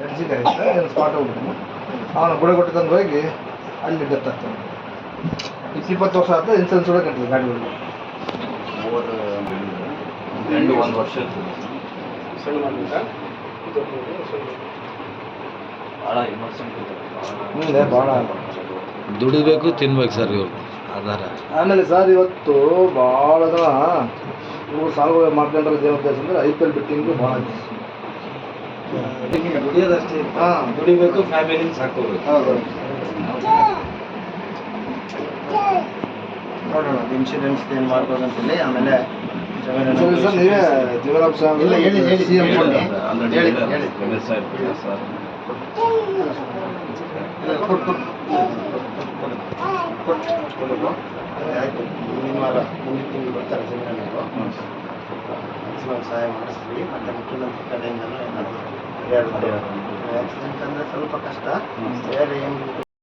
ಮೆಣಸಿನ್ಕಾಯಿ ಇತ್ತು ಏನು ಸ್ಪಾಟ್ ಹೋಗ್ಬಿಟ್ಟು ಅವನು ಬುಡ ಕೊಟ್ಟು ತಂದು ಹೋಗಿ ಅಲ್ಲಿ ಡೆತ್ ಆಗ್ತಾನೆ ಇಪ್ಪತ್ತು ವರ್ಷ ಆಯ್ತು ಇನ್ಸೂರೆನ್ಸ್ ಕೂಡ ಕಟ್ಟಿಲ್ಲ ಎರಡು ಒಂದು ವರ್ಷ ಮುಂದೆ ಭಾಳ ದುಡಿಬೇಕು ತಿನ್ಬೇಕು ಸರ್ ಇವ್ರು. ಆಧಾರ. ಆಮೇಲೆ ಸರ್ ಇವತ್ತು ಭಾಳ ಜನ ಇವ್ರು ಸಾಗುವ ಮಾಡ್ಕೊಂಡ್ರೆ ಉದ್ದೇಶ ಅಂದರೆ ಐ ಪಿ ಎಲ್ ಬಿಟ್ಟಿಂಗು ಭಾಳ ದುಡಿಯೋದಷ್ಟೇ ಹಾಂ ದುಡಿಬೇಕು ಫ್ಯಾಮಿಲಿ ಸಾಕೋಬೇಕು ಹೌದು ನೋಡೋಣ ಇನ್ಶೂರೆನ್ಸ್ ಏನು ಮಾಡ್ಬೋದಂತೇಳಿ ಆಮೇಲೆ ಜಮೀನು ಸರಿ ಸರ್ ನೀವೇ ಜೀವನಾಂಶ ಇಲ್ಲ, ಹೇಳಿ, ಹೇಳಿ. ಸಿ ಎಂ ಹೇಳಿ, ಹೇಳಿ. ಸರ್. ಸರ್ ಆಯ್ತು ಮುಂದಿನ ವಾರ ಮುಂದಿನ ತಿಂಗಳು ಬರ್ತಾರೆ ಮ್ಯಾಕ್ಸಿಮಮ್ ಸಹಾಯ ಮಾಡಿಸ್ತೀವಿ. ಮತ್ತು ಮುಖ್ಯಮಂತ್ರಿ ಕಡೆಯಿಂದಲೂ ಏನಾದರೂ ಪರಿಹಾರ ಆಕ್ಸಿಡೆಂಟ್ ಅಂದರೆ ಸ್ವಲ್ಪ ಕಷ್ಟ. ಬೇರೆ ಏನು